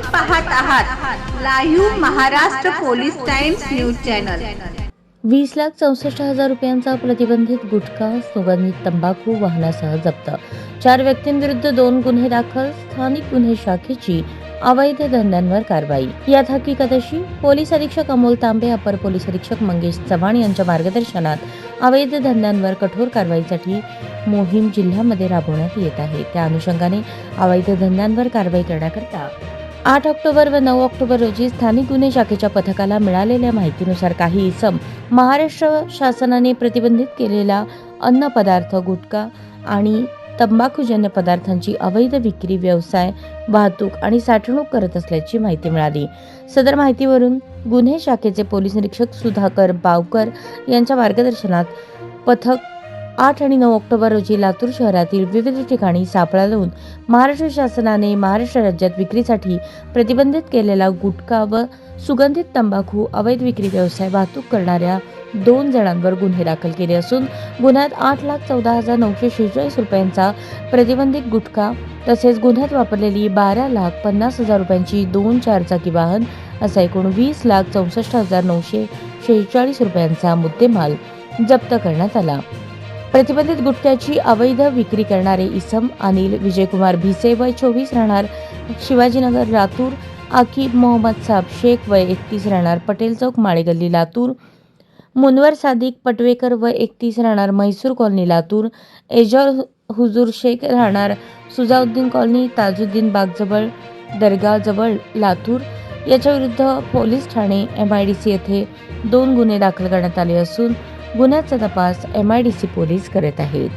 पाहत आहात live Maharashtra police times news channel. वीस लाख चौसष्ट हजार रुपयांचा प्रतिबंधित गुटखा सुगंधित तंबाखू वाहनासह जप्त. चार व्यक्तींविरुद्ध दोन गुन्हे दाखल स्थानिक गुन्हे शाखेची अवैध धंद्यांवर कारवाई. यात हकीकतशी पोलीस अधीक्षक अमोल तांबे अपर पोलीस अधीक्षक मंगेश चव्हाण यांच्या मार्गदर्शनात अवैध धंद्यांवर कठोर कारवाईसाठी मोहीम जिल्ह्यामध्ये राबवण्यात येत आहे. त्या अनुषंगाने अवैध धंद्यांवर कारवाई करण्याकरता आठ ऑक्टोबर व नऊ ऑक्टोबर रोजी स्थानिक गुन्हे शाखेच्या पथकाला मिळालेल्या माहितीनुसार काही इसम महाराष्ट्र शासनाने प्रतिबंधित केलेला अन्न पदार्थ गुटखा आणि तंबाखूजन्य पदार्थांची अवैध विक्री व्यवसाय वाहतूक आणि साठवणूक करत असल्याची माहिती मिळाली. सदर माहितीवरून गुन्हे शाखेचे पोलीस निरीक्षक सुधाकर बावकर यांच्या मार्गदर्शनात पथक आठ आणि नऊ ऑक्टोबर रोजी लातूर शहरातील विविध ठिकाणी सापळा लावून महाराष्ट्र शासनाने महाराष्ट्र राज्यात विक्रीसाठी प्रतिबंधित केलेला गुटखा व सुगंधित तंबाखू अवैध विक्री व्यवसाय वाहतूक करणाऱ्या दोन जणांवर गुन्हे दाखल केले असून गुन्ह्यात आठ लाख चौदा हजार नऊशे शेहेचाळीस रुपयांचा प्रतिबंधित गुटखा तसेच गुन्ह्यात वापरलेली बारा लाख पन्नास हजार रुपयांची दोन चारचाकी वाहन असा एकूण वीस लाख चौसष्ट हजार नऊशे शेहेचाळीस रुपयांचा मुद्देमाल जप्त करण्यात आला. प्रतिबंधित गुटख्याची अवैध विक्री करणारे इसम अनिल विजयकुमार भिसे वय चोवीस राहणार शिवाजीनगर लातूर आकिब मोहम्मद साब शेख वय एकतीस राहणार पटेल चौक माळेगल्ली लातूर मुनवर सादिक पटवेकर व एकतीस राहणार म्हैसूर कॉलनी लातूर एजॉर हुजूर शेख राहणार सुजाउद्दीन कॉलनी ताजुद्दीन बागजवळ दर्गाजवळ लातूर. याच्याविरुद्ध पोलीस ठाणे एम आय डी सी येथे दोन गुन्हे दाखल करण्यात आले असून गुन्ह्याचा तपास M I D C police करत आहेत.